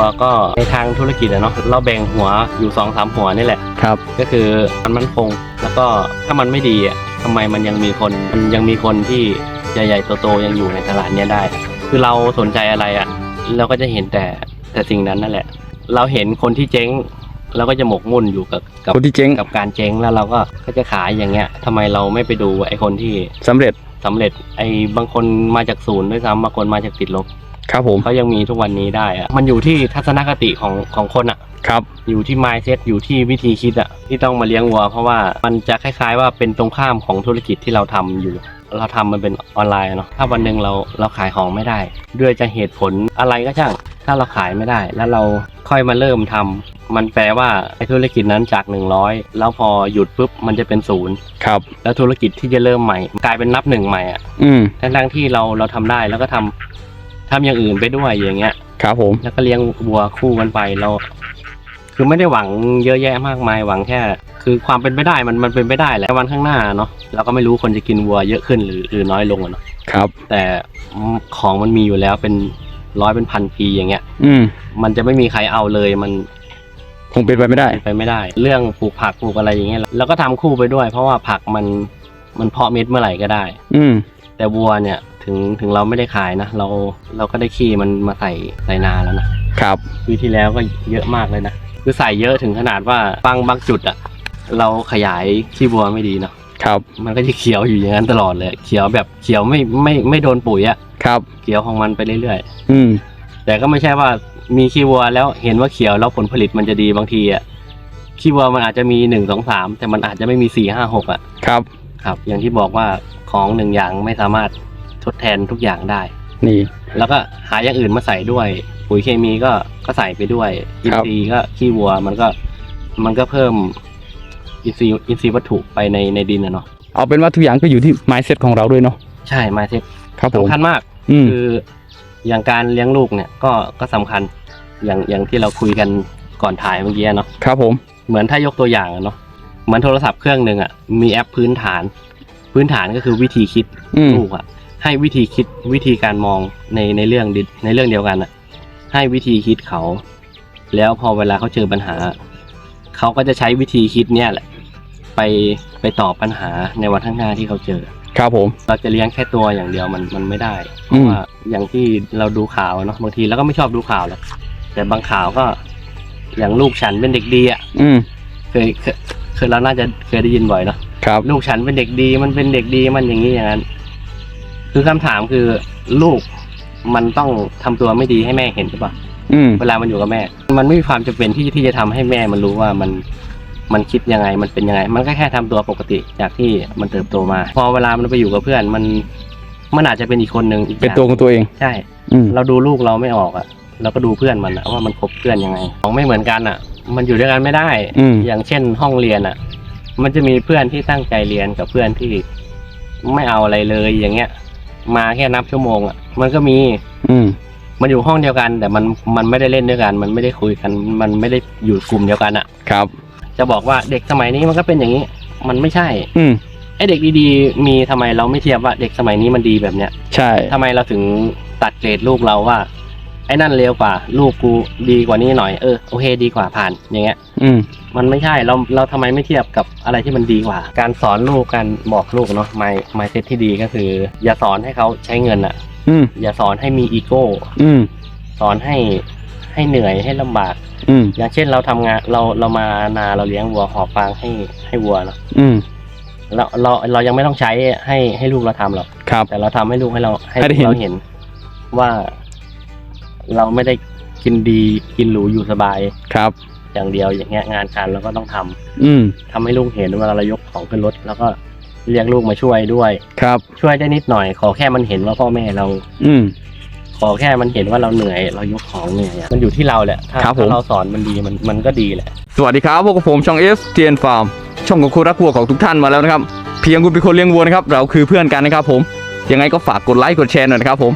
วัวก็ในทางธุรกิจอะเนาะเราแบ่งหัวอยู่สองสามหัวนี่แหละ ครับ ก็คือมันมั่นคงแล้วก็ถ้ามันไม่ดีอะทำไมมันยังมีคนมันยังมีคนที่ใหญ่ ๆ โตๆยังอยู่ในตลาดเนี้ยได้ คือเราสนใจอะไรอะเราก็จะเห็นแต่แต่สิ่งนั้นนั่นแหละ เราเห็นคนที่เจ๊งเราก็จะหมกมุ่นอยู่กับกับคนที่เจ๊งกับการเจ๊งแล้วเราก็ก็จะขายอย่างเงี้ยทำไมเราไม่ไปดูไอ้คนที่สำเร็จ สำเร็จไอ้บางคนมาจากศูนย์ด้วยซ้ำบางคนมาจากติดลบ ครับผมเขายังมีทุกวันนี้ได้อะมันอยู่ที่ทัศนคติของของคนอะครับอยู่ที่ mindset อยู่ที่วิธีคิดอะที่ต้องมาเลี้ยงวัว เพราะว่ามันจะคล้าย ๆ ว่าเป็นตรงข้ามของธุรกิจที่เราทำอยู่ เราทำมันเป็นออนไลน์อะเนาะถ้าวันหนึ่งเราเราขายของไม่ได้ ด้วยจะเหตุผลอะไรก็ช่าง ถ้าเราขายไม่ได้ แล้วเราค่อยมาเริ่มทำมันแปลว่าไอ้ธุรกิจนั้นจาก 100 แล้วพอหยุดปุ๊บมันจะเป็นศูนย์ครับแล้วธุรกิจที่จะเริ่มใหม่ กลายเป็นนับหนึ่งใหม่อะอืมทั้งๆที่เราเราทำได้แล้วก็ทำ ทำอย่างอื่นไปด้วยอย่างเงี้ย ครับผม แล้วก็เลี้ยงวัวคู่กันไปเรา คือไม่ได้หวังเยอะแยะมากมายหวังแค่ คือความเป็นไปได้มันมันเป็นไปได้แหละวันข้างหน้าเนาะเราก็ไม่รู้คนจะกินวัวเยอะขึ้นหรือหรือน้อยลงอะเนาะครับ แต่ของมันมีอยู่แล้วเป็นร้อยเป็นพันปีอย่างเงี้ย อืม มันจะไม่มีใครเอาเลยมันคงเป็นไปไม่ได้ เป็นไปไม่ได้ เรื่องปลูกผักปลูกอะไรอย่างเงี้ยเราก็ทำคู่ไปด้วย เพราะว่าผักมันมันเพาะเม็ดเมื่อไหร่ก็ได้ อืม แต่วัวเนี่ยถึงถึงเราไม่ได้ขายนะ เราเราก็ได้ขี้มันมาใส่ใส่นาแล้วนะครับปีที่แล้วก็เยอะมากเลยนะคือใส่เยอะถึงขนาดว่าบางบางจุดอะเราขยายขี้วัวไม่ดีเนาะครับ มันก็จะเขียวอยู่อย่างนั้นตลอดเลย เขียวแบบเขียวไม่ไม่ไม่โดนปุ๋ยอะครับ เขียวของมันไปเรื่อยอืมๆแต่ก็ไม่ใช่ว่ามีขี้วัวแล้วเห็นว่าเขียวแล้วผลผลิตมันจะดีบางทีอะขี้วัวมันอาจจะมีหนึ่งสองสามแต่มันอาจจะไม่มีสี่ห้าหกอะครับ ครับ อย่างที่บอกว่าของหนึ่งอย่างไม่สามารถทดแทนทุกอย่างได้ นี่ แล้วก็หาอย่างอื่นมาใส่ด้วย ปุ๋ยเคมีก็ก็ใส่ไปด้วยอินครับทรีย์ก็ขี้วัว มันก็มันก็เพิ่มอินทรีย์อินทรีย์วัตถุไปในในดินนะเนาะเอาเป็นว่าทุกอย่างก็อยู่ที่ mindset ของเราด้วยเนาะใช่มาเซ็ตครับผมสำคัญมากอืมคืออย่างการเลี้ยงลูกเนี่ยก็ก็สำคัญอย่างอย่างที่เราคุยกันก่อนถ่ายเมื่อกี้เนาะครับผมเหมือนถ้ายกตัวอย่างอะเนาะ เหมือนโทรศัพท์เครื่องหนึ่งอะมีแอปพื้นฐาน พื้นฐานก็คือวิธีคิดอืม ลูกอะ ให้วิธีคิดวิธีการมองในในเรื่องดิในเรื่องเดียวกันอะ ให้วิธีคิดเขา แล้วพอเวลาเขาเจอปัญหา เขาก็จะใช้วิธีคิดเนี่ยแหละ ไปไปตอบปัญหาในวันข้างหน้าที่เขาเจอ ครับผม เราจะเลี้ยงแค่ตัวอย่างเดียวมันมันไม่ได้ เพอืราะม ว่าอย่างที่เราดูข่าวอะเนาะบางทีเราก็ไม่ชอบดูข่าวหรอกแต่บางข่าวก็อย่างลูกฉันเป็นเด็กดีอะ อืมเคยเคยเคยเราน่าจะเคยได้ยินบ่อยเนาะครับ ลูกฉันเป็นเด็กดี มันเป็นเด็กดีมันอย่างนี้อย่างนั้น คือคำถามคือลูกมันต้องทำตัวไม่ดีให้แม่เห็นใช่ปะอืมเวลามันอยู่กับแม่ มันไม่มีความจำเป็นที่ที่จะทำให้แม่มันรู้ว่ามันมันคิดยังไงมันเป็นยังไง มันก็แค่ทำตัวปกติจากที่มันเติบโตมา พอเวลามันไปอยู่กับเพื่อนมันมันอาจจะเป็นอีกคนหนึ่งอีกเป็นอย่างตัวของตัวเอง ใช่อืมเราดูลูกเราไม่ออกอะเราก็ดูเพื่อนมันอะว่ามันคบเพื่อนยังไงของไม่เหมือนกันอะ มันอยู่ด้วยกันไม่ได้ อืม อย่างเช่นห้องเรียนอะมันจะมีเพื่อนที่ตั้งใจเรียนกับเพื่อนที่ไม่เอาอะไรเลยอย่างเงี้ย มาแค่นับชั่วโมงอะมันก็มี อืม มันอยู่ห้องเดียวกัน แต่มันมันไม่ได้เล่นด้วยกัน มันไม่ได้คุยกัน มันไม่ได้อยู่กลุ่มเดียวกันอะครับ จะบอกว่าเด็กสมัยนี้มันก็เป็นอย่างนี้ มันไม่ใช่อืม ไอเด็กดีๆ มีทำไมเราไม่เทียบว่าเด็กสมัยนี้มันดีแบบเนี้ยใช่ ทำไมเราถึงตัดเกรดลูกเราว่า ไอ้นั่นเร็วกว่า ลูกกูดีกว่านี้หน่อยเออโอเคดีกว่าผ่านอย่างเงี้ย อืม มันไม่ใช่เราเราทำไมไม่เทียบกับอะไรที่มันดีกว่า การสอนลูกการบอกลูกเนาะไมไมเซ็ตที่ดีก็คือ อย่าสอนให้เขาใช้เงินอะอืม อย่าสอนให้มีอีโก้ อืม สอนให้ให้เหนื่อยให้ลำบาก อืม อย่างเช่นเราทำงานเราเรามานาเราเลี้ยงวัวหอบฟางให้ให้วัวเนาะอืม เราเราเรายังไม่ต้องใช้ให้ให้ลูกเราทำหรอก ครับ แต่เราทำให้ลูกให้เราให้ให้ได้ลูกเห็น เราเห็นว่า เราไม่ได้กินดีกินหรูอยู่สบายครับ อย่างเดียวอย่างเงี้ยงานการเราก็ต้องทำอืมทำให้ลูกเห็นเวลาเรายกของขึ้นรถแล้วก็เรียกลูกมาช่วยด้วย ครับ ช่วยได้นิดหน่อย ขอแค่มันเห็นว่าพ่อแม่เรา อืม ขอแค่มันเห็นว่าเราเหนื่อย เรายกของเหนื่อยอะมันอยู่ที่เราแหละถ้าครับผม ถ้าเราสอนมันดีมันมันก็ดีแหละ สวัสดีครับพวกบผมช่อง S T N Farm ช่องของคุณรักวัวของทุกท่านมาแล้วนะครับ เพียงคุณเป็นคนเลี้ยงวัวนะครับ เราคือเพื่อนกันนะครับผม ยังไงก็ฝากกดไลค์กดแชร์หน่อยนะครับผม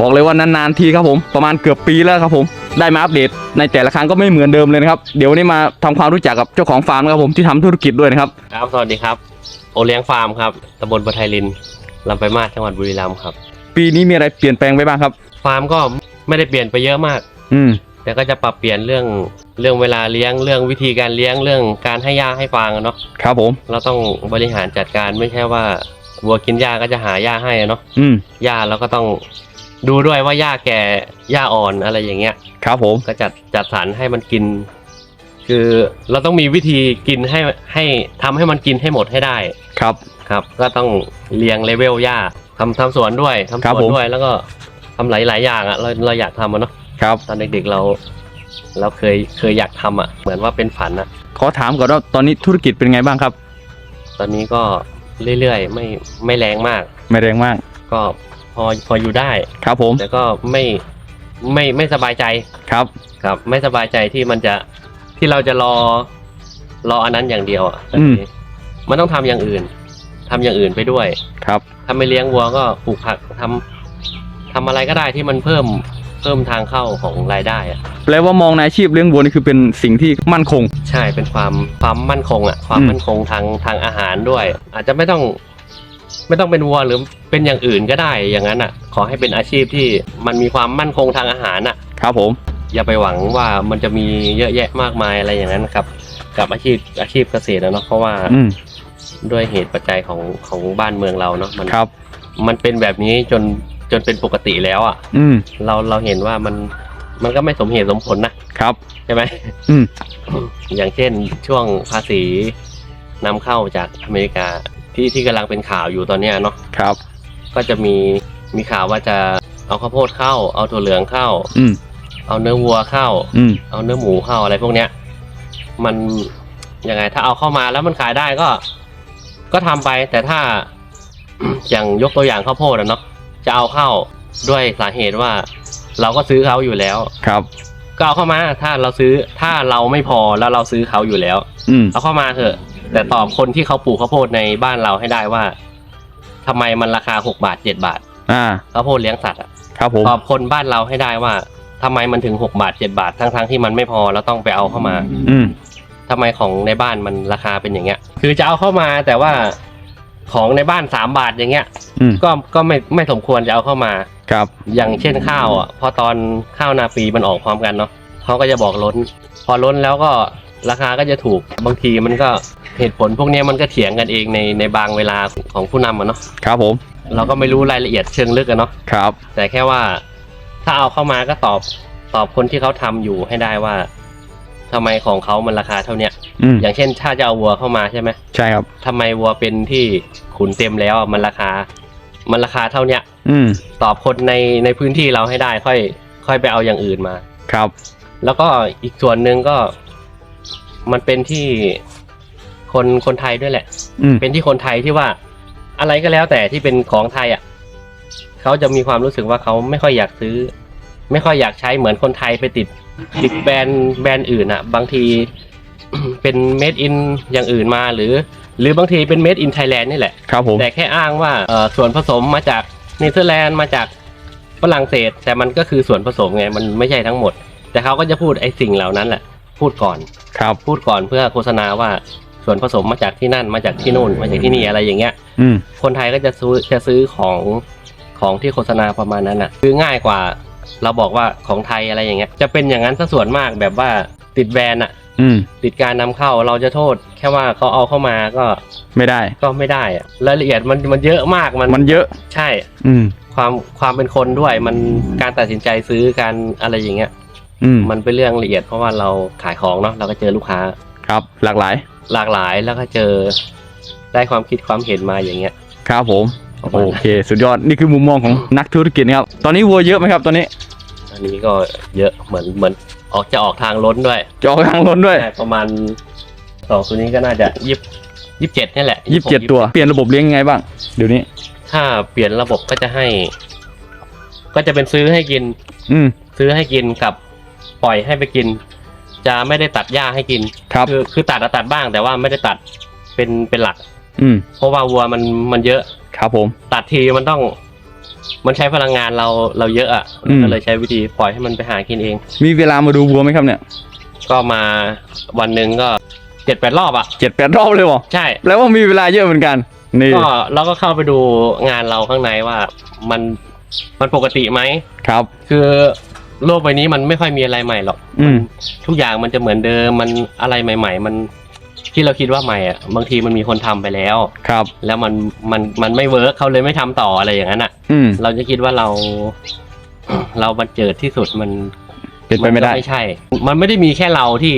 บอกเลยว่านานๆทีครับผมประมาณเกือบปีแล้วครับผมได้มาอัปเดต ในแต่ละครั้งก็ไม่เหมือนเดิมเลยนะครับเดี๋ยววันนี้มาทำความรู้จักกับเจ้าของฟาร์มนะครับผมที่ทำธุรกิจด้วยนะครับครับสวัสดีครับโอเลี้ยงฟาร์มครับตำบลปะไทยลินลำไปางมาศจังหวัดบุรีรัมย์ครับ ปีนี้มีอะไรเปลี่ยนแปลงไปบ้างครับ ฟาร์มก็ไม่ได้เปลี่ยนไปเยอะมาก อืมแต่ก็จะปรับเปลี่ยนเรื่องเรื่องเวลาเลี้ยงเรื่องวิธีการเลี้ยงเรื่องการให้ยาให้ฟางอะเนาะครับผมเราต้องบริหารจัดการไม่ใช่ว่าวัวกินหญ้าก็จะหาหญ้าให้อะเนาะอืมหญ้าเราก็ต้อง ดูด้วยว่าหญ้าแก่หญ้าอ่อนอะไรอย่างเงี้ย ครับผม ก็จัดจัดสรรให้มันกิน คือเราต้องมีวิธีกินให้ให้ทำให้มันกินให้หมดให้ได้ครับ ครับ ก็ต้องเรียงเลเวลหญ้าทำทำสวนด้วยทำครัสบวนผมด้วยแล้วก็ทำหลายหลายๆอย่างอะเราเราอยากทำอะเนาะครับ ตอนเด็กๆเรา เราเคยเคยอยากทำอะเหมือนว่าเป็นฝันอะขอถามก่อนว่าตอนนี้ธุรกิจเป็นไงบ้างครับ ตอนนี้ก็เรื่อยๆไม่ไม่แรงมาก ไม่แรงมาก ก็ พอพออยู่ได้ ครับผมแต่ก็ไม่ไม่ไม่สบายใจครับครับ ไม่สบายใจที่มันจะที่เราจะรอรออันนั้นอย่างเดียวอะก็อืมคือมันต้องทำอย่างอื่นทำอย่างอื่นไปด้วย ครับถ้าไม่เลี้ยงวัวก็ปลูกผักทำทำอะไรก็ได้ที่มันเพิ่มเพิ่มทางเข้าของรายได้อะแปลว่ามองในอาชีพเลี้ยงวัวนี่คือเป็นสิ่งที่มั่นคง ใช่เป็นความความมั่นคงอะความอืมมั่นคงทางทางอาหารด้วย อาจจะไม่ต้อง ไม่ต้องเป็นวัวหรือเป็นอย่างอื่นก็ได้อย่างนั้นอะ ขอให้เป็นอาชีพที่มันมีความมั่นคงทางอาหารอะ ครับผม อย่าไปหวังว่ามันจะมีเยอะแยะมากมายอะไรอย่างนั้นนะครับ กับอาชีพอาชีพเกษตรนะเนาะเพราะว่าอืมด้วยเหตุปัจจัยของของบ้านเมืองเราเนาะมันครับ มันเป็นแบบนี้จนจนเป็นปกติแล้วอะ อืมเราเราเห็นว่ามันมันก็ไม่สมเหตุสมผลนะครับ ใช่ไหมอืม อย่างเช่นช่วงภาษีนำเข้าจากอเมริกา ที่ที่กำลังเป็นข่าวอยู่ตอนเนี้ยเนาะครับ ก็จะมีมีข่าวว่าจะเอาข้าวโพดเข้า เอาถั่วเหลืองเข้า อืมเอาเนื้อวัวเข้า อืมเอาเนื้อหมูเข้าอะไรพวกเนี้ย มันยังไงถ้าเอาเข้ามาแล้วมันขายได้ก็ ก็ทำไป แต่ถ้า อย่างยกตัวอย่างข้าวโพดอะเนาะจะเอาเข้าด้วยสาเหตุว่า เราก็ซื้อเขาอยู่แล้ว ครับ ก็เอาเข้ามาถ้าเราซื้อถ้าเราไม่พอแล้วเราซื้อเขาอยู่แล้ว อืมเอาเข้ามาเถอะ แต่ตอบคนที่เขาปลูกข้าวโพดในบ้านเราให้ได้ว่าทำไมมันราคาหกบาทเจ็ดบาทอ่า ข้าวโพดเลี้ยงสัตว์อะครับผม ตอบคนบ้านเราให้ได้ว่าทำไมมันถึงหกบาทเจ็ดบาท ทั้งๆที่มันไม่พอแล้วต้องไปเอาเข้ามาอืม ทำไมของในบ้านมันราคาเป็นอย่างเงี้ย คือจะเอาเข้ามาแต่ว่าของในบ้านสามบาทอย่างเงี้ย อืม ก็ก็ไม่ไม่สมควรจะเอาเข้ามา ครับ อย่างเช่นข้าวอะพอตอนข้าวนาปีมันออกพร้อมกันเนาะเขาก็จะบอกล้น พอล้นแล้วก็ ราคาก็จะถูกบางทีมันก็เหตุผลพวกเนี้ยมันก็เถียงกันเองในในบางเวลาของผู้นำอะเนาะครับผม เราก็ไม่รู้รายละเอียดเชิงลึกอะเนาะครับ แต่แค่ว่าถ้าเอาเข้ามาก็ตอบตอบคนที่เขาทำอยู่ให้ได้ว่าทำไมของเขามันราคาเท่าเนี้ยอืมอย่างเช่น ถ้าจะเอาวัวเข้ามาใช่ไหมใช่ครับทำไมวัวเป็นที่ขุนเต็มแล้วมันราคา มันราคาเท่าเนี้ย อืมตอบคนในในพื้นที่เราให้ได้ค่อย ค่อยไปเอาอย่างอื่นมาครับ แล้วก็อีกส่วนหนึ่งก็ มันเป็นที่คนคนไทยด้วยแหละ อืม เป็นที่คนไทยที่ว่า อะไรก็แล้วแต่ที่เป็นของไทยอะเขาจะมีความรู้สึกว่าเขาไม่ค่อยอยากซื้อ ไม่ค่อยอยากใช้เหมือนคนไทยไปติดติดแบรนด์แบรนด์อื่นอะ บางที เป็นเมดอินอย่างอื่นมาหรือ หรือบางทีเป็นเมดอินไทยแลนด์นี่แหละ ครับผม แต่แค่อ้างว่าเอ่อส่วนผสมมาจากเนเธอร์แลนด์มาจากฝรั่งเศส แต่มันก็คือส่วนผสมไง มันไม่ใช่ทั้งหมด แต่เขาก็จะพูดไอ้สิ่งเหล่านั้นแหละ พูดก่อน ครับ พูดก่อนเพื่อโฆษณาว่าส่วนผสมมาจากที่นั่นมาจากที่นู่นมาจากที่นี่อะไรอย่างเงี้ย อืม คนไทยก็จะซื้อจะซื้อของของที่โฆษณาประมาณนั้นอะซื้อง่ายกว่า เราบอกว่าของไทยอะไรอย่างเงี้ย จะเป็นอย่างนั้นซะส่วนมากแบบว่าติดแบรนด์อะ อืม ติดการนำเข้าเราจะโทษ แค่ว่าเขาเอาเข้ามาก็ไม่ได้ ก็ไม่ได้อะรายละเอียดมันมันเยอะมากมันมันเยอะ ใช่อืม ความความเป็นคนด้วยมันการตัดสินใจซื้อการอะไรอย่างเงี้ยอื มมันเป็นเรื่องละเอียดเพราะว่าเราขายของเนาะเราก็เจอลูกค้าครับ หลากหลาย หลากหลายแล้วก็เจอได้ความคิดความเห็นมาอย่างเงี้ย ครับผมประมาณโอนั้นเค สุดยอดนี่คือมุมมองของนักธุรกิจนะครับ ตอนนี้วัวเยอะไหมครับ ตอนนี้อันนี้ก็เยอะเหมือนเหมือนออกจะออกทางล้นด้วยจะออกทางล้นด้วยใช่ประมาณสองตัวนี้ก็น่าจะยี่ยี่สิบเจ็ดนี่แหละยี่สิบเจ็ดตัวเปลี่ยนระบบเลี้ยงยังไงบ้างเดี๋ยวนี้ ถ้าเปลี่ยนระบบก็จะให้ ก็จะเป็นซื้อให้กิน อืมซื้อให้กินกับ ปล่อยให้ไปกิน จะไม่ได้ตัดหญ้าให้กินครับคือคือตัดอะตัดบ้าง แต่ว่าไม่ได้ตัดเป็นเป็นหลัก อืมเพราะว่าวัวมันมันเยอะ ครับผม ตัดทีมันต้อง มันใช้พลังงานเราเราเยอะอะอืม ก็เลยใช้วิธีปล่อยให้มันไปหากินเอง มีเวลามาดูวัวไหมครับเนี่ยก็มาวันหนึ่งก็เจ็ดแปดรอบอะ เจ็ดแปดรอบเลยเหรอใช่แล้วว่ามีเวลาเยอะเหมือนกัน นี่ก็เราก็เข้าไปดูงานเราข้างในว่ามันมันปกติไหม ครับ คือ โลกใบนี้มันไม่ค่อยมีอะไรใหม่หรอก อืม ทุกอย่างมันจะเหมือนเดิมมันอะไรใหม่ ๆ มันที่เราคิดว่าใหม่อะบางทีมันมีคนทำไปแล้ว ครับ แล้วมันมันมันไม่เวิร์กเขาเลยไม่ทำต่ออะไรอย่างนั้นอะ อืม เราจะคิดว่าเรา เราบันเจิดที่สุดมันเป็นไปไม่ได้นก็ไม่ใช่ มันไม่ได้มีแค่เราที่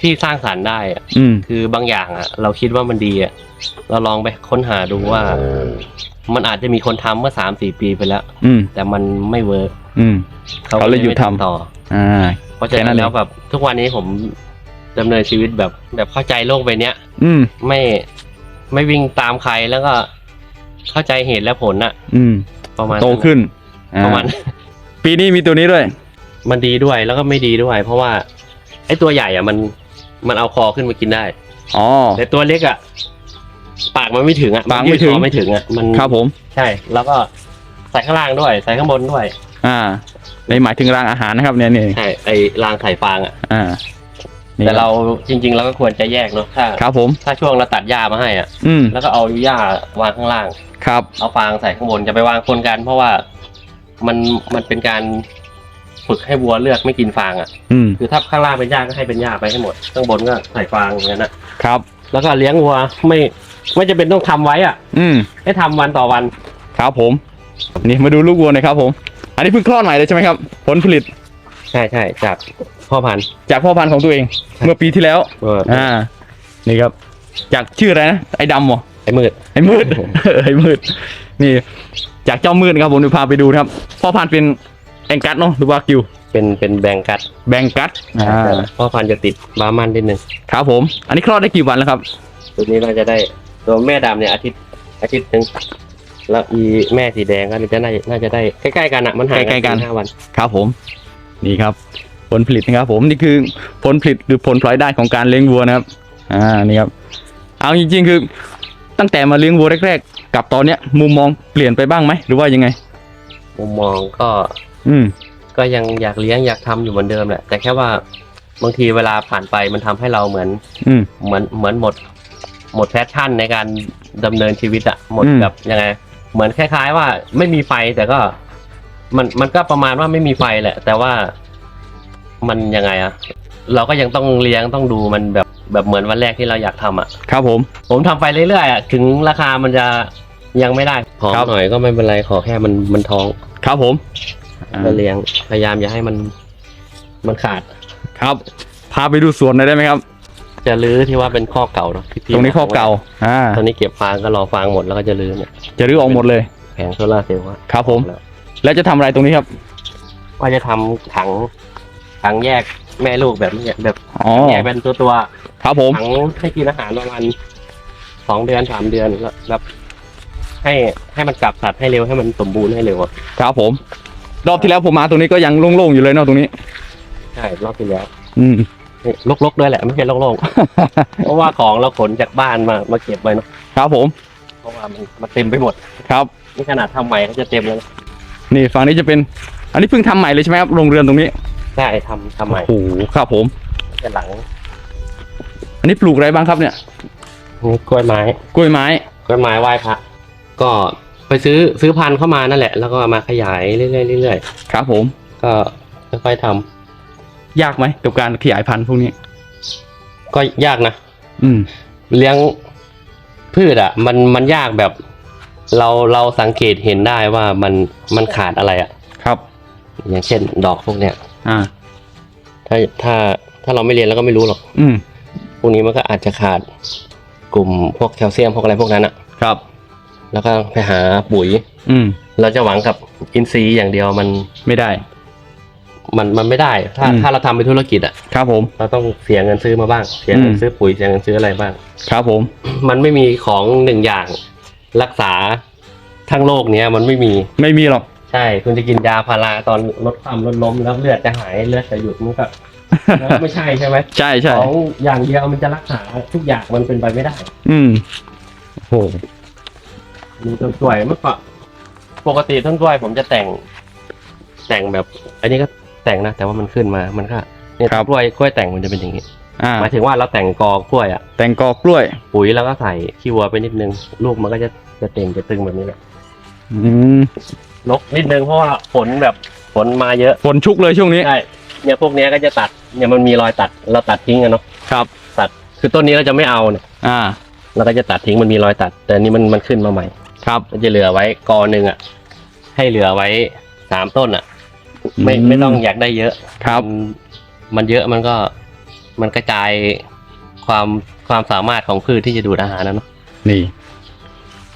ที่สร้างสรรค์ได้อะอืม คือบางอย่างอะ เราคิดว่ามันดีอะเราลองไปค้นหาดูว่า มันอาจจะมีคนทำเมื่อสามสี่ปีไปแล้ว อืม แต่มันไม่เวิร์ก อืม เขาเลยหยุดทำ ไม่ต่อ อ่า เพราะฉะแค่นั้นั้นนเอง แล้วแบบทุกวันนี้ผมดำเนินชีวิตแบบแบบเข้าใจโลกใบเนี้ย อืม ไม่ไม่วิ่งตามใครแล้วก็เข้าใจเหตุและผลอะอืม ประมาณโตขึ้นอ่าประมาณ ปีนี้มีตัวนี้ด้วย มันดีด้วยแล้วก็ไม่ดีด้วย เพราะว่าไอ้ตัวใหญ่อะมันมันเอาคอขึ้นมากินได้ อ๋อ แต่ตัวเล็กอะปากมันไม่ถึงอะปากไม่ถึงนยืดคอไม่ถึงอะมันครับผม ใช่ แล้วก็ใส่ข้างล่างด้วย ใส่ข้างบนด้วย อ่าในหมายถึงรางอาหารนะครับเนี่ยนี่ใช่ไอ้รางไข่ฟางอะอ่านี่แต่เราจริงๆเราก็ควรจะแยกเนาะถ้าครับผม ถ้าช่วงเราตัดหญ้ามาให้อะอืมแล้วก็เอาหญ้าวางข้างล่าง ครับ เอาฟางใส่ข้างบนจะไปวางคนกันเพราะว่ามันมันเป็นการฝึกให้วัวเลือกไม่กินฟางอะ อืมคือถ้าข้างล่างเป็นหญ้าก็ให้เป็นหญ้าไปให้หมด ข้างบนก็ใส่ฟางอย่างนั้นนะครับ แล้วก็เลี้ยงวัวไม่ไม่จะเป็นต้องทำไว้อะ อืมให้ทำวันต่อวัน ครับผม นี่มาดูลูกวัวหน่อยครับผม อันนี้เพิ่งคลอดใหม่เลยใช่ไหมครับ ผลผลิตใช่ใช่จากพ่อพันธุ์ จากพ่อพันธุ์ของตัวเองครับเมื่อปีที่แล้วเอออ่านี่ครับ จากชื่ออะไรนะไอ้ดำเหรอ ไอ้มืด ไอ้มืด ไอ้มืด นี่ จากเจ้ามืดนะครับผมจะพาไปดูนะครับ พ่อพันธุ์เป็นแองกัสเนาะหรือว่ากิว เป็นเป็นแบงกัดแบงกัสอ่าพ่อพันธุ์จะติดบาร์มันนิดนึงครับผม อันนี้คลอดได้กี่วันแล้วครับ ตัวนี้เราจะได้ตัวแม่ดำเนี่ยอาทิตย์อาทิตย์หนึง แล้วอีแม่สีแดงก็จะน่าน่าจะได้ใกล้ๆกันอะมันห่างใกล้ๆกันสี่ห้าวันครับผม นี่ครับ ผลผลิตนะครับ ผมนี่คือผลผลิตหรือผลพลอยได้ของการเลี้ยงวัวนะครับ อ่านี่ครับ เอาจริงๆคือตั้งแต่มาเลี้ยงวัวแรกๆ กับตอนเนี้ย มุมมองเปลี่ยนไปบ้างไหมหรือว่ายังไง มุมมองก็อืม ก็ยังอยากเลี้ยงอยากทำอยู่เหมือนเดิมแหละ แต่แค่ว่าบางทีเวลาผ่านไปมันทำให้เราเหมือน อืม เหมือนเหมือนหมด หมดแพชชั่นในการดำเนินชีวิตอะหมดอืม แบบยังไง เหมือนคล้ายๆ ว่าไม่มีไฟแต่ก็ มันมันก็ประมาณว่าไม่มีไฟแหละ แต่ว่ามันยังไงอะเราก็ยังต้องเลี้ยงต้องดูมันแบบแบบเหมือนวันแรกที่เราอยากทำอะครับผม ผมทำไปเรื่อยๆอะถึงราคามันจะยังไม่ได้ขอครับ หน่อยก็ไม่เป็นไรขอแค่มันมันท้องครับผมอ่าก็เลี้ยงพยายามอย่าให้มันมันขาด ครับ พาไปดูสวนหน่อยได้ไหมครับ จะรื้อที่ว่าเป็นข้อเก่าเนาะที่พี่ตรงนี้ข้อเก่า อ่า ตอนนี้เก็บฟางก็รอฟางหมดแล้วก็จะรื้อเนี่ยจะรื้อออกหมดเลย แผงโซลาร์เซลล์อะครับผม แล้วแล้วจะทำอะไรตรงนี้ครับ ว่าจะทำถังถังแยกแม่ลูกแบบนี้แบบอ๋อ แยกเป็นตัวตัวครับผม ๆถังให้กินอาหารประมาณสองเดือนสามเดือนแล้วแบบให้ให้มันกลับสัตว์ให้เร็วให้มันสมบูรณ์ให้เร็วอะครับผม รอบที่แล้วผมมาตรงนี้ก็ยังโล่งๆอยู่เลยเนาะตรงนี้ ใช่รอบที่แล้ว อืมนี่ ลกๆด้วยแหละ ไม่ใช่โล่งๆ เพราะว่าของเราขนจากบ้านมามาเก็บไว้เนาะครับผม เพราะว่ามันมันเต็มไปหมดครับ นี่ขนาดทำใหม่ก็จะเต็มแล้วนะนี่ฝั่งนี้จะเป็น อันนี้เพิ่งทำใหม่เลยใช่ไหมครับโรงเรือนตรงนี้ใช่ทำทำใหม่โอ้โหครับผมจะหลังอันนี้ปลูกอะไรบ้างครับเนี่ย นี่กล้วยไม้กล้วยไม้กล้วยไม้ไหว้พระก็ไปซื้อซื้อพันธุ์เข้ามานั่นแหละ แล้วก็มาขยายเรื่อยๆเรื่อยครับผม ๆก็ค่อยๆทำ ยากไหมกับการขยายพันธุ์พวกนี้ ก็ยากนะ อืม เลี้ยงพืชอะ มันมันยากแบบ เราเราสังเกตเห็นได้ว่ามันมันขาดอะไรอะ ครับ อย่างเช่น ดอกพวกเนี้ยอ่า ถ้าถ้าถ้าเราไม่เรียนเราก็ไม่รู้หรอก อืม พวกนี้มันก็อาจจะขาดกลุ่มพวกแคลเซียมพวกอะไรพวกนั้นอะ ครับ แล้วก็ไปหาปุ๋ย อืม เราจะหวังกับอินทรีย์อย่างเดียวมันไม่ได้ มันมันไม่ได้ ถ้าอืม ถ้าเราทำเป็นธุรกิจอะครับผม เราต้องเสียเงินซื้อมาบ้าง เสียเงินอืม ซื้อปุ๋ยเสียเงินซื้ออะไรบ้าง ครับผม มันไม่มีของหนึ่งอย่างรักษาทั้งโลกเนี้ยมันไม่มี ไม่มีหรอก ใช่ คุณจะกินยาพาราตอนลดความลดล้มแล้วเลือดจะหายเลือดจะหยุดมันก็ไม่ใช่ใช่ไหมใช่ใช่ของอย่างเดียวมันจะรักษาทุกอย่างมันเป็นไปไม่ได้ อืมโอ้โหมีต้นกล้วยเมื่อก่อนปกติต้นกล้วยผมจะแต่ง แต่งแบบ อันนี้ก็ แต่งนะ แต่ว่ามันขึ้นมามันก็เนี่ยครับ กล้วยกล้วยแต่งมันจะเป็นอย่างนี้อ่าหมายถึงว่าเราแต่งกอกล้วยอะแตงกอกล้วย ปุ๋ยแล้วก็ใส่ขี้วัวไปนิดนึงลูกมันก็จะจะเต่งจะตึงแบบนี้แหละอืมลกนิดนึงเพราะว่าฝนแบบฝนมาเยอะฝนชุกเลยช่วงนี้ ใช่เนี่ยพวกเนี้ยก็จะตัดเนี่ยมันมีรอยตัดเราตัดทิ้งกันเนาะครับ ตัดคือต้นนี้เราจะไม่เอาเนี่ยอ่า เราก็จะตัดทิ้งมันมีรอยตัด แต่อันนี่มันมันขึ้นมาใหม่ ครับ มันจะเหลือไว้กอหนึ่งอะให้เหลือไว้สามต้นอะ ไม่อืม ไม่ต้องอยากได้เยอะครับ มันมันเยอะมันก็มันกระจายความความสามารถของพืชที่จะดูดอาหารนะเนาะนี่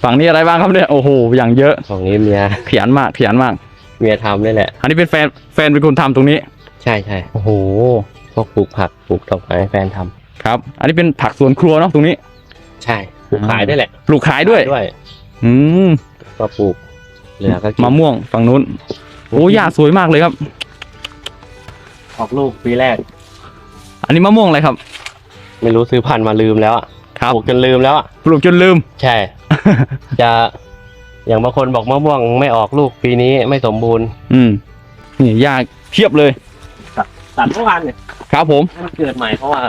ฝั่งนี้อะไรบ้างครับเนี่ย โอ้โห อย่างเยอะของนี้เมียขยันมากขยันมาก เมียทำนี่แหละ อันนี้เป็นแฟน แฟนเป็นคนทำตรงนี้ ใช่ใช่โอ้โห พวกปลูกผักปลูกดอกไม้แฟนทำครับ อันนี้เป็นผักสวนครัวเนาะตรงนี้ ใช่ปลูกขายด้วยแหละปลูกขายด้วย ด้วย อืม ก็ปลูกเหลือก็กินมะม่วงฝั่งนู้น โอ้หญ้าสวยมากเลยครับ ออกลูกปีแรก อันนี้มะม่วงอะไรครับ ไม่รู้ซื้อพันธุ์มาลืมแล้วอะครับปลูกจนลืมแล้วอะปลูกจนลืม ใช่ จะอย่างบางคนบอกมะม่วงไม่ออกลูกปีนี้ไม่สมบูรณ์ อืมนี่หญ้าเพียบเลยตัดเมื่อวานเนี่ยครับผม ให้มันเกิดใหม่เพราะว่า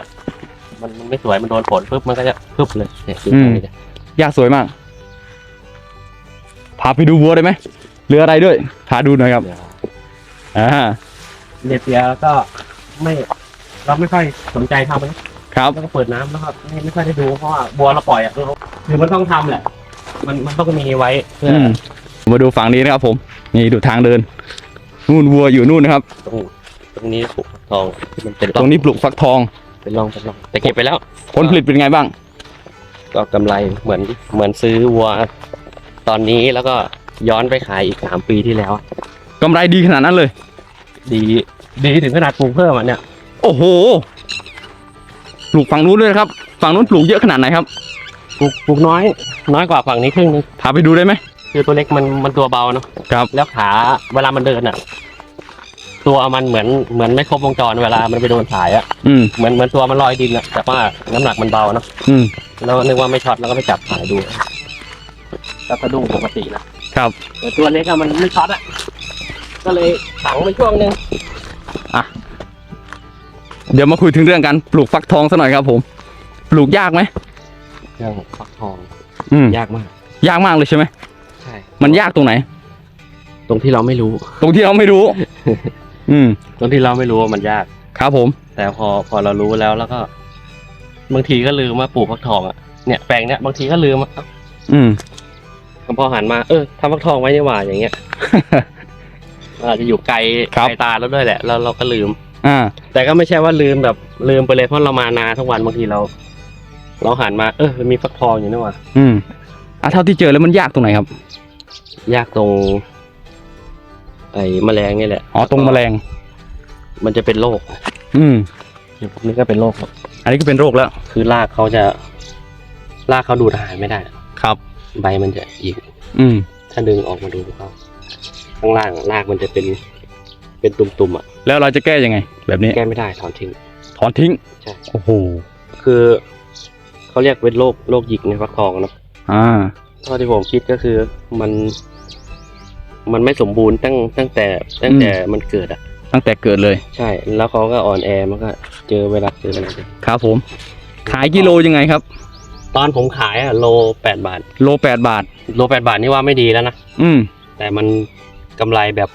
มันมันไม่สวยมันโดนฝนปุ๊บมันก็จะพึบเลยเนี่ยดูอืมตรงนี้ดิหญ้าสวยมาก พาไปดูวัวได้ไหม เหลืออะไรด้วยพาดูหน่อยครับเดี๋ยวอ่าเนเปียก็ไม่เราไม่ค่อยสนใจทำนะครับแล้วก็เปิดน้ำแล้วก็ไม่ไม่ค่อยได้ดูเพราะว่าบัวเราปล่อยอะคือมันต้องทำแหละ มันมันต้องมีไว้เพื่ออืมมาดูฝั่งนี้นะครับผม นี่ดูทางเดิน นู่นวัวอยู่นู่นนะครับ ตรงตรงนี้ปลูกทองมันเป็นตรงนี้ปลูกฟักทอง เป็นร่องเป็นร่องแต่เก็บไปแล้ว ผลผลิตเป็นไงบ้าง ก็กำไรเหมือนเหมือนซื้อวัว ตอนนี้แล้วก็ ย้อนไปขายอีกสามปีที่แล้วกำไรดีขนาดนั้นเลย ดีดีถึงขนาดปลูกเพิ่มอะเนี่ยโอ้โหปลูกฝั่งนู้นด้วยนะครับ ฝั่งนู้นปลูกเยอะขนาดไหนครับ ปลูกปลูกน้อย น้อยกว่าฝั่งนี้ครึ่งนึงพาไปดูได้ไหม คือตัวเล็กมันมันตัวเบาเนาะครับ แล้วขาเวลามันเดินอะ ตัวมันเหมือนเหมือนไม่ครบวงจรเวลามันไปโดนสายอะอืมเหมือนเหมือนตัวมันลอยดินอะแต่ว่าน้ำหนักมันเบาเนาะอืมแล้วนึกว่าไม่ช็อตแล้วก็ไปจับสายดูแล้วกระดุ้งปกตินะ ครับ แต่ตัวเล็กอะมันไม่ช็อตอะก็เลยขังไปช่วงนึงเดี๋ยวมาคุยถึงเรื่องการปลูกฟักทองสักหน่อยครับผม ปลูกยากไหมเรื่องฟักทองอืมยากมาก ยากมากเลยใช่ไหมใช่มันยากตรงไหน ตรงที่เราไม่รู้ ตรงที่เราไม่รู้ อืม ตรงที่เราไม่รู้ว่ามันยาก ครับผม แต่พอพอเรารู้แล้วแล้วก็ บางทีก็ลืมว่าปลูกฟักทองอะเนี่ยแปลงเนี้ยบางทีก็ลืมว่าเอ้าอืม พอหันมาเออทำฟักทองไว้นี่หว่าอย่างเงี้ยอาจจะอยู่ไกลครับไกลตาแล้วด้วยแหละแล้วเราก็ลืม อ่า แต่ก็ไม่ใช่ว่าลืมแบบลืมไปเลยเพราะเรามานาทุกวันบางทีเรา เราหันมา เออมันมีฟักทองอยู่นี่หว่าอืมอะเท่าที่เจอแล้วมันยากตรงไหนครับ ยากตรง ไอ้แมลงนี่แหละอ๋อตรงแมลง มันจะเป็นโรคอืมพวกนี้ก็เป็นโรคครับอันนี้ก็เป็นโรคแล้ว คือรากเขาจะรากเขาดูดอาหารไม่ได้ครับ ใบมันจะหยิกอืม ถ้าดึงออกมาดูเขาข้างล่างรากมันจะเป็น เป็นตุ่มๆอะ แล้วเราจะแก้ยังไง แบบนี้ แก้ไม่ได้ถอนทิ้ง ถอนทิ้งใช่ โอ้โห คือเขาเรียกเป็นโรคโรคหยิกในฟักทองเนาะอ่า เท่าที่ผมคิดก็คือมัน มันไม่สมบูรณ์ตั้งตั้งแต่ ตั้งแต่มันเกิดอะ ตั้งแต่เกิดเลย ใช่ แล้วเขาก็อ่อนแอมันก็ เจอเวลาเจออะไร ครับผม ขายกิโลยังไงครับ ตอนผมขายอะโลแปดบาท โลแปดบาท โลแปดบาทนี่ว่าไม่ดีแล้วนะ อืมแต่มันกำไรแบบ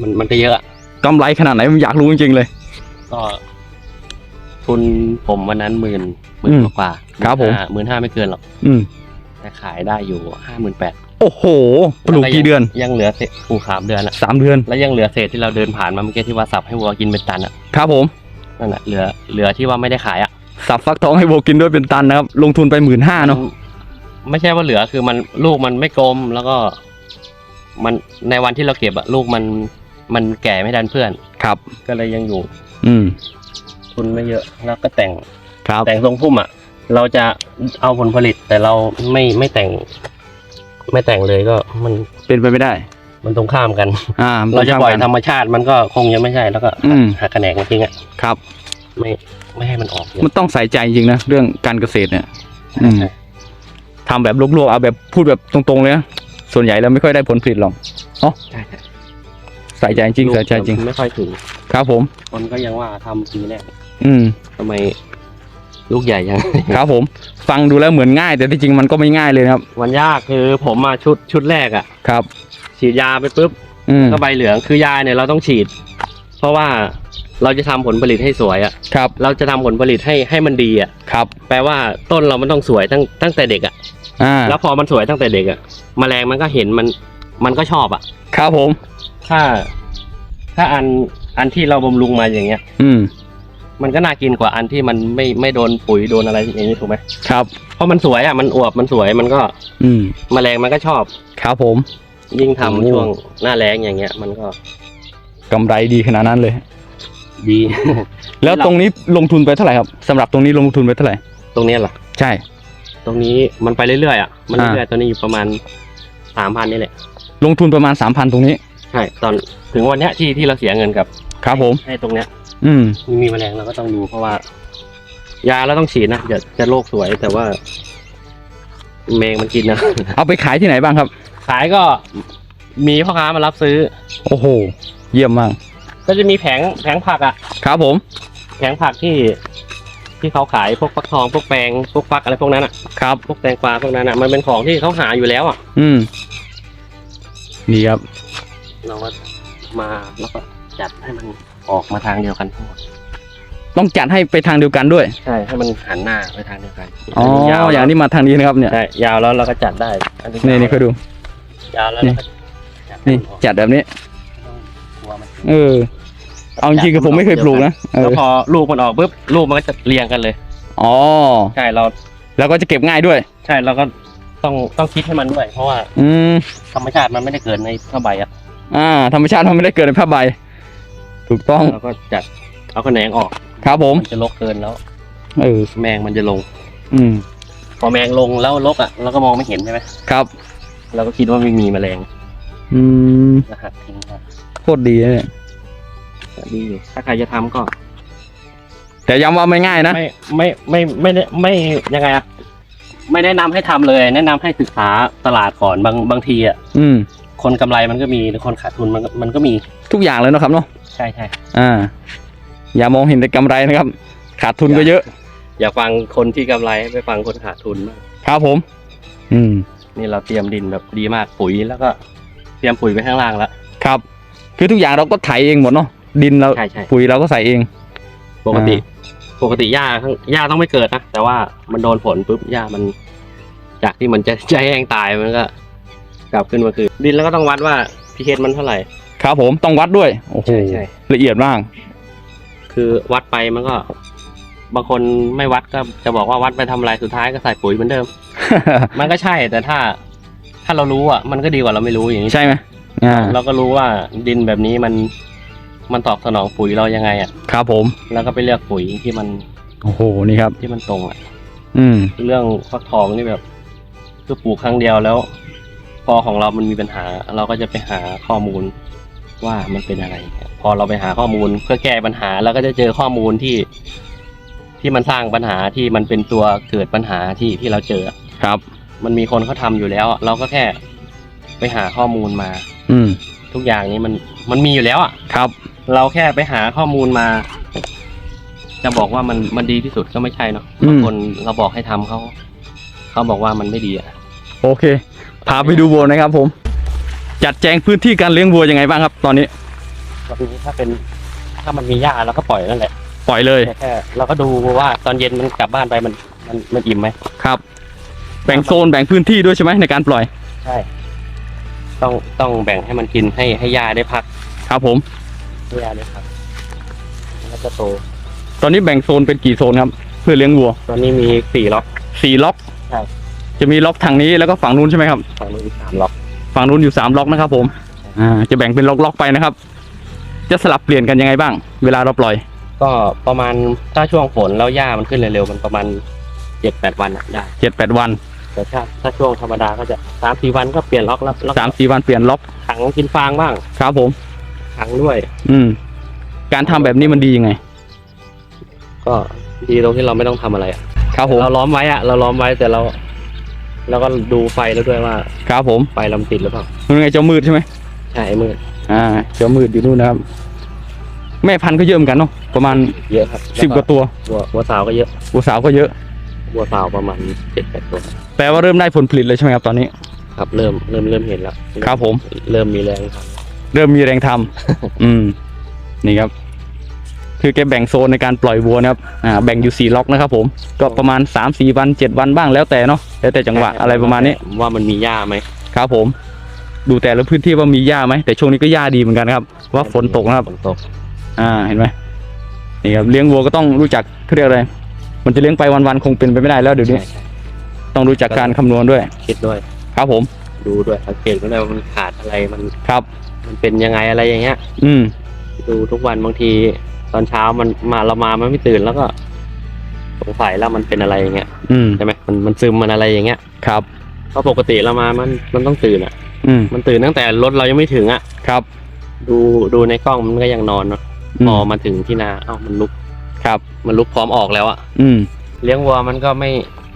มันมันก็เยอะอะกำไรขนาดไหนผมอยากรู้จริงๆเลย ก็ ทุนผมวันนั้นหมื่นหมื่อืนมกว่าครับผม หมื่นห้าไม่เกินหรอกอืมแต่ขายได้อยู่ห้าหมื่นแปดโอ้โหปลูกกี่เดือนยังเหลือเศษปลูกสามเดือนอะสามเดือน แล้วยังเหลือเศษที่เราเดินผ่านมาเมื่อกี้ที่ว่าสับให้วัวกินเป็นตันอะครับผม นั่นแหละเหลือเหลือที่ว่าไม่ได้ขายอะ สับฟักทองให้โบกินด้วยเป็นตันนะครับ ลงทุนไปหมื่นห้าเนาะไม่ใช่ว่าเหลือคือมันลูกมันไม่กลมแล้วก็ มันในวันที่เราเก็บอะลูกมันมันแก่ไม่ดันเพื่อนครับ ก็เลยยังอยู่ อืม ทุนไม่เยอะแล้วก็แต่งครับแต่งทรงพุ่มอะเราจะเอาผลผลิตแต่เราไม่ไม่แต่ง ไม่แต่งเลยก็มันเป็นไปไม่ได้ มันตรงข้ามกัน อ่าเราจะปล่อยทำธรรมชาติมันก็คงยังไม่ใช่แล้วก็อืมหักแขนงมันทิ้งอะครับ ไม่ ไม่ให้มันออกเยอะมันต้องใส่ใจจริงนะเรื่องการเกษตรเนี่ยอืมใช่ทำแบบลวกๆเอาแบบพูดแบบตรงๆเลยนะส่วนใหญ่แล้วไม่ค่อยได้ผลผลิตหรอกใช่ใช่ใส่ใจจริงใส่ใจจริง ไม่ค่อยถึงครับผม คนก็ยังว่าทำปีแรกอืม ทำไมลูกใหญ่ยัง ครับผม ฟังดูแล้วเหมือนง่าย แต่ที่จริงมันก็ไม่ง่ายเลยนะครับ มันยากคือผมมาชุดชุดแรกอะ ครับ ฉีดยาไปปุ๊บอืมก็ใบเหลืองคือยาเนี่ยเราต้องฉีด เพราะว่า เราจะทำผลผลิตให้สวยอะ่ะ ครับเราจะทำผลผลิตให้ให้มันดีอะ่ะ ครับแปลว่าต้นเรามันต้องสวยตั้งตั้งแต่เด็กอะ่ะ อ่าแล้วพอมันสวยตั้งแต่เด็กอะ่ะแมลงมันก็เห็นมันมันก็ชอบอะ่ะ ครับผม ถ้า ถ้าอันอันที่เราบำรุงมาอย่างเงี้ย อืมมันก็น่ากินกว่าอันที่มันไม่ไม่โดนปุ๋ยโดนอะไรอย่างนี้ถูกไหมครับ เพราะมันสวยอะ่ะมันอวบมันสวยมันก็อืมแมลงมันก็ชอบ ครับผม ยิ่งทำโอ้ช่วงหน้าแล้งอย่างเงี้ย มันก็กำไรดีขนาดนั้นเลย ดี แล้วตรงนี้ลงทุนไปเท่าไหร่ครับสำหรับตรงนี้ลงทุนไปเท่าไหร่ ตรงเนี้ยเหรอ ใช่ ตรงนี้มันไปเรื่อยๆอะ มันอ่าเรื่อยๆตอนนี้อยู่ประมาณสามพันนี่แหละ ลงทุนประมาณสามพันตรงนี้ ใช่ ตอนถึงวันเนี้ยที่ที่เราเสียเงินกับ ครับผม ให้ตรงเนี้ย อืมมีมีแมลงเราก็ต้องดูเพราะว่า ยาเราต้องฉีดนะจะจะโรคสวยแต่ว่าแมงมันกินนะ เอาไปขายที่ไหนบ้างครับ ขายก็มีพ่อค้ามารับซื้อ โอ้โห เยี่ยมมาก ก็จะมีแผงแผงผักอะ ครับผม แผงผักที่ที่เขาขายพวกฟักทองพวกแปงพวกฟักอะไรพวกนั้นอะครับ พวกแตงกวาพวกนั้นอะมันเป็นของที่เขาหาอยู่แล้วอะ อืมนี่ครับ เราก็มาแล้วก็จัดให้มันออกมาทางเดียวกันทั้งหมดต้องจัดให้ไปทางเดียวกันด้วย ใช่ให้มันหันหน้าไปทางเดียวกันอ๋อนนี้ยาวอย่างนี้มาทางนี้นะครับ เนี่ยใช่ยาวแล้วเราก็จัดได้อันี่นี่เขาดู ยาวแล้วเราก็จัดให้นี่มันออกจัดแบบนี้ต้องกลัวมัน เออ เอาจริงๆคือผมไม่เคยปลูกนะเอแล้วอพอลูกมันออกปุ๊บลูกมันก็จะเรียงกันเลย อ๋อใช่เราแล้วก็จะเก็บง่ายด้วย ใช่เราก็ต้องต้องคิดให้มันด้วย เพราะว่าอืม ธรรมชาติมันไม่ได้เกิดในผ้าใบอะอ่า ธรรมชาติมันไม่ได้เกิดในผ้าใบ ถูกต้องเราก็จัดเอาแขนงออกครับผม มันจะลกเกินแล้ว เออ แมงมันจะลง อืม พอแมงลงแล้วลกอะเราก็มองไม่เห็นใช่ไหมครับ เราก็คิดว่าไม่มีแมลงอืมรหัสทิ้งไป โคตรดีนะเนี่ยก็ดีอยู่ถ้าใครจะทำก็แต่ย้ำว่าไม่ง่ายนะ ไม่ไม่ไม่ไม่ได้ไม่ยังไงอะไม่แนะนำให้ทำเลย แนะนำให้ศึกษาตลาดก่อนบางบางทีอะอืม คนกำไรมันก็มีหรือคนขาดทุนมันก็มันก็มีทุกอย่างเลยเนอะครับเนาะใช่ใช่อ่า อย่ามองเห็นแต่กำไรนะครับ ขาดทุนก็เยอะ อย่าฟังคนที่กำไรไปฟังคนขาดทุนมากครับผม อืม นี่เราเตรียมดินแบบดีมากปุ๋ยแล้วก็ เตรียมปุ๋ยไว้ข้างล่างแล้วครับ คือทุกอย่างเราก็ไถเองหมดเนาะดินเราใช่ใช่ปุ๋ยเราก็ใส่เอง ปกติ ปกติหญ้าข้างหญ้าต้องไม่เกิดนะแต่ว่ามันโดนฝนปุ๊บหญ้ามัน จากที่มันจะจะแห้งตายมันก็ กลับขึ้นมาคือ ดินแล้วก็ต้องวัดว่าพีเมันเท่าไหร่ ครับผมต้องวัดด้วยโอ้โหใช่ใช่ ละเอียดมากคือวัดไปมันก็ บางคนไม่วัดก็จะบอกว่าวัดไปทำอะไรสุดท้ายก็ใส่ปุ๋ยเหมือนเดิม มันก็ใช่แต่ถ้า ถ้าเรารู้อะมันก็ดีกว่าเราไม่รู้อย่างนี้ ใช่ไหม อ่าเราก็รู้ว่าดินแบบนี้มันมันตอบสนองปุ๋ยเรายังไงอะ ครับผม แล้วก็ไปเลือกปุ๋ยที่มันโอ้โหนี่ครับ ที่มันตรงอะ อืม เรื่องฟักทองนี่แบบคือปลูกครั้งเดียวแล้ว พอของเรามันมีปัญหา เราก็จะไปหาข้อมูลว่ามันเป็นอะไร พอเราไปหาข้อมูลเพื่อแก้ปัญหาเราก็จะเจอข้อมูลที่ ที่มันสร้างปัญหาที่มันเป็นตัวเกิดปัญหาที่ที่เราเจอครับ มันมีคนเขาทำอยู่แล้ว เราก็แค่ไปหาข้อมูลมา อืมทุกอย่างนี้มันมันมีอยู่แล้วอะ ครับ เราแค่ไปหาข้อมูลมา จะบอกว่ามันมันดีที่สุดก็ไม่ใช่เนาะอืมบางคนเราบอกให้ทำเขาเขาบอกว่ามันไม่ดีอะ โอเค พาไปดูวัวนะครับผม จัดแจงพื้นที่การเลี้ยงวัวยังไงบ้างครับ ตอนนี้ก็คือถ้าเป็นถ้ามันมีหญ้าเราก็ปล่อยนั่นแหละปล่อยเลยแต่แค่เราก็ดูว่าตอนเย็นมันกลับบ้านไปมันมันมันอิ่มไหมครับ แบ่งโซนแบ่งพื้นที่ด้วยใช่ไหมในการปล่อย ใช่ ต้องต้องแบ่งให้มันกินให้ให้หญ้าได้พักครับผม ให้หญ้าได้พักแล้วก็โต ตอนนี้แบ่งโซนเป็นกี่โซนครับ เพื่อเลี้ยงวัวตอนนี้มีสี่ล็อก สี่ล็อกใช่จะมีล็อกทางนี้แล้วก็ฝั่งนู้นใช่ไหมครับ ฝั่งนู้นอีกสามล็อก ฝั่งนู้นอยู่สามล็อกนะครับผม อ่า จะแบ่งเป็นล็อกๆไปนะครับ จะสลับเปลี่ยนกันยังไงบ้าง เวลาเราปล่อย ก็ประมาณถ้าช่วงฝนแล้วหญ้ามันขึ้นเร็วๆมันประมาณเจ็ดแปดวันอะได้ เจ็ดแปดวัน แต่ถ้าถ้าช่วงธรรมดาก็จะสามสี่วันก็เปลี่ยนล็อกแล้วแล้วก็สามสี่วันเปลี่ยนล็อกขังกินฟางบ้างครับผมขังด้วย อืม การทำแบบนี้มันดียังไง ก็ดีตรงที่เราไม่ต้องทำอะไรอะครับผมเราล้อมไว้อะเราล้อมไว้แต่เราเราก็ดูไฟแล้วด้วยว่าครับผมไฟลำติดหรือเปล่ามันไงเจ้ามืดใช่ไหมใช่ไอ้มืดอ่า เจ้ามืดอยู่นู่นนะครับ แม่พันธุ์ก็เยอะเหมือนกันเนาะประมาณเยอะครับสิบกว่าตัววัววัวสาวก็เยอะวัวสาวก็เยอะ วัวสาวประมาณเจ็ดแปดตัวแปลว่าเริ่มได้ผลผลิตเลยใช่ไหมครับตอนนี้ ครับเริ่มเริ่มเริ่มเห็นแล้วครับผม เริ่มมีแรงครับเริ่มมีแรงทำอืม นี่ครับ คือแกแบ่งโซนในการปล่อยวัวนะครับ อ่า แบ่งอยู่สี่ล็อกนะครับผม ก็ประมาณสามสี่วันเจ็ดวันบ้างแล้วแต่เนาะ แล้วแต่จังหวะอะไรประมาณนี้ ว่ามันมีหญ้าไหม ครับผม ดูแต่ละพื้นที่ว่ามีหญ้าไหม แต่ช่วงนี้ก็หญ้าดีเหมือนกันครับ ว่าฝนตกนะครับ ฝนตก อ่า เห็นไหมนี่ครับ เลี้ยงวัวก็ต้องรู้จักเขาเรียกอะไร มันจะเลี้ยงไปวันๆคงเป็นไปไม่ได้แล้วเดี๋ยวนี้ ใช่ใช่ต้องรู้จักการคำนวณด้วย คิดด้วย ครับผม ดูด้วยสังเกตด้วยว่ามันขาดอะไรมันครับ มันเป็นยังไงอะไรอย่างเงี้ย อืม ดูทุกวันบางที ตอนเช้ามันมาเรามามันไม่ตื่นแล้วก็สงสัยแล้วมันเป็นอะไรอย่างเงี้ยอืม ใช่ไหมมันมันซึมมันอะไรอย่างเงี้ยครับ เพราะปกติเรามามันมันต้องตื่นอะ อืม มันตื่นตั้งแต่รถเรายังไม่ถึงอะ ครับดูดูในกล้องมันก็ยังนอนเนาะพอมาถึงที่นาเอ้ามันลุก ครับ มันลุกพร้อมออกแล้วอะอืม เลี้ยงวัวมันก็ไม่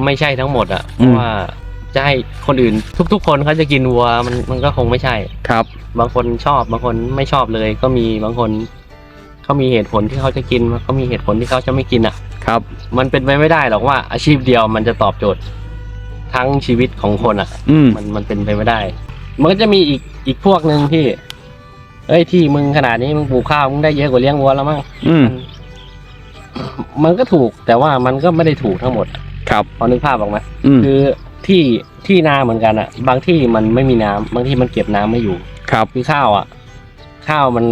ไม่ใช่ทั้งหมดอะเพอืราะม ว่าจะให้คนอื่นทุก ๆ คนเขาจะกินวัวมันมันก็คงไม่ใช่ ครับ บางคนชอบบางคนไม่ชอบเลย ก็มีบางคนเขามีเหตุผลที่เขาจะกินเขามีเหตุผลที่เขาจะไม่กินอะ ครับ มันเป็นไปไม่ได้หรอกว่าอาชีพเดียวมันจะตอบโจทย์ทั้งชีวิตของคนอะอืม มันมันเป็นไปไม่ได้ มันก็จะมีอีกอีกพวกหนึ่งที่ เอ้ยที่มึงขนาดนี้มึงปลูกข้าวมึงได้เยอะกว่าเลี้ยงวัวแล้วมั้งอืม มัน มันก็ถูกแต่ว่ามันก็ไม่ได้ถูกทั้งหมดครับพอนึกภาพออกไหมอืมคือที่ที่นาเหมือนกันอะบางที่มันไม่มีน้ำบางที่มันเก็บน้ำไม่อยู่ ครับคือข้าวอะข้าวมัน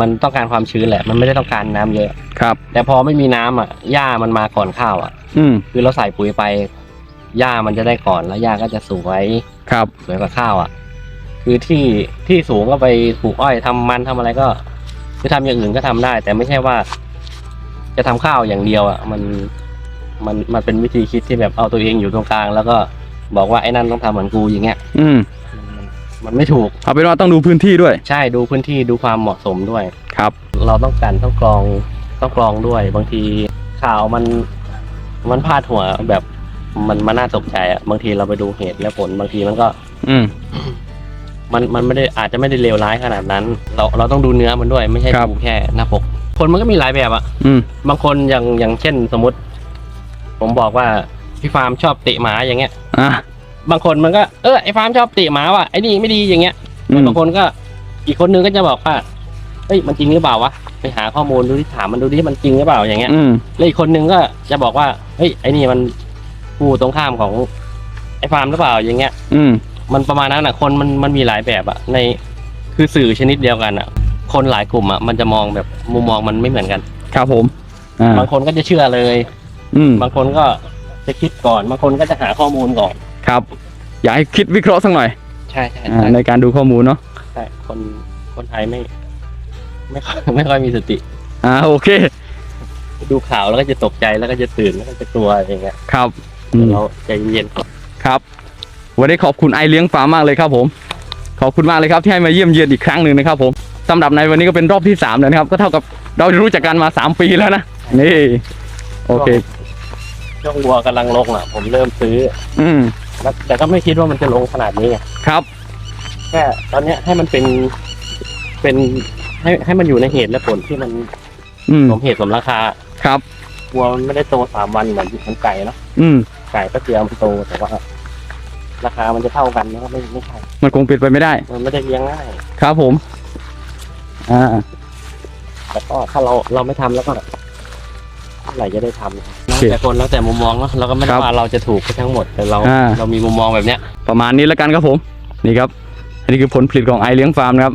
มันต้องการความชื้นแหละ มันไม่ได้ต้องการน้ำเยอะ ครับ แต่พอไม่มีน้ำอะหญ้ามันมาก่อนข้าวอะอืมคือเราใส่ปุ๋ยไปหญ้ามันจะได้ก่อนแล้วหญ้าก็จะสวยครับสวยกว่าข้าวอะคือที่ที่สูงก็ไปปลูกอ้อยทำมันทำอะไรก็ คือทำอย่างอื่นก็ทำได้ แต่ไม่ใช่ว่า จะทำข้าวอย่างเดียวอะมันมันมันเป็นวิธีคิดที่แบบเอาตัวเองอยู่ตรงกลาง แล้วก็บอกว่าไอ้นั่นต้องทำเหมือนกูอย่างเงี้ย อืมมันมันไม่ถูกเอาเป็นว่าต้องดูพื้นที่ด้วย ใช่ดูพื้นที่ดูความเหมาะสมด้วยครับ เราต้องการต้องกรองต้องกรองด้วย บางทีข่าวมันมันพาดหัวแบบมันมันน่าตกใจอะบางทีเราไปดูเหตุและผลบางทีมันก็ อืมมันมันไม่ได้อาจจะไม่ได้เลวร้ายขนาดนั้น เราเราต้องดูเนื้อมันด้วย ไม่ใช่ครับดูแค่หน้าปก คนมันก็มีหลายแบบอะอืม บางคนอย่างอย่างเช่นสมมติ ผมบอกว่าพี่ฟาร์มชอบเตะหมาอย่างเงี้ย อะบางคนมันก็เออไอ้ฟาร์มชอบเตะหมาว่ะไอ้นี่ไม่ดีอย่างเงี้ยอืมบางคนก็อีกคนนึงก็จะบอกว่าเฮ้ยมันจริงหรือเปล่าวะไปหาข้อมูลดูที่ถามมันดูที่มันจริงหรือเปล่าอย่างเงี้ย อืม แล้วอีกคนนึงก็จะบอกว่าเฮ้ยไอ้นี่มันผู้ตรงข้ามของไอ้ฟาร์มหรือเปล่าอย่างเงี้ย อืม มันประมาณนั้นอะคนมันมันมีหลายแบบอะในคือสื่อชนิดเดียวกันอะ คนหลายกลุ่มอะมันจะมองแบบมุมมองมันไม่เหมือนกัน ครับผมอ่าบางคนก็จะเชื่อเลย อืมบางคนก็จะคิดก่อน บางคนก็จะหาข้อมูลก่อน ครับ อยากให้คิดวิเคราะห์สักหน่อยใช่ใช่อ่าใช่ในการดูข้อมูลเนาะใช่คนคนไทยไม่ ไม่ค่อยไม่ค่อยมีสติ อ่าโอเคดูข่าวแล้วก็จะตกใจแล้วก็จะตื่นแล้วก็จะกลัวอย่างเงี้ยครับอืมเราใจเย็นๆก่อนครับ วันนี้ขอบคุณไอเลี้ยงฟาร์มมากเลยครับผม ขอบคุณมากเลยครับที่ให้มาเยี่ยมเยียนอีกครั้งหนึ่งนะครับผม สำหรับในวันนี้ก็เป็นรอบที่สามแล้วนะครับ ก็เท่ากับเรารู้จักกันมาสามปีแล้วนะนี่โอเคช่วงวัวกำลังลงอะ ผมเริ่มซื้อ อืมแล้วแต่ก็ไม่คิดว่ามันจะลงขนาดนี้ไงครับ แค่ตอนเนี้ยให้มันเป็นเป็นให้ให้มันอยู่ในเหตุและผลที่มันอืมสมเหตุสมราคาครับ วัวมันไม่ได้โตสามวันเหมือนเหมือนไก่เนาะอืมไก่ก็เตรียมนโตแต่ว่าราคามันจะเท่ากันมันก็ไม่ไม่ใช่มันคงเป็นไปไม่ได้ มันไม่ได้เลี้ยงง่ายครับผม อ่าแต่ก็ถ้าเราเราไม่ทำแล้วก็เมื่อไหร่จะได้ทำโอเคแต่คนแล้วแต่มุมมองเนาะเราก็ไม่คได้รับว่าเราจะถูกไปทั้งหมดแต่เรา อ่า เรามีมุมมองแบบเนี้ย ประมาณนี้แล้วกันครับผม นี่ครับ อันนี้คือผลผลิตของไอเลี้ยงฟาร์มนะครับ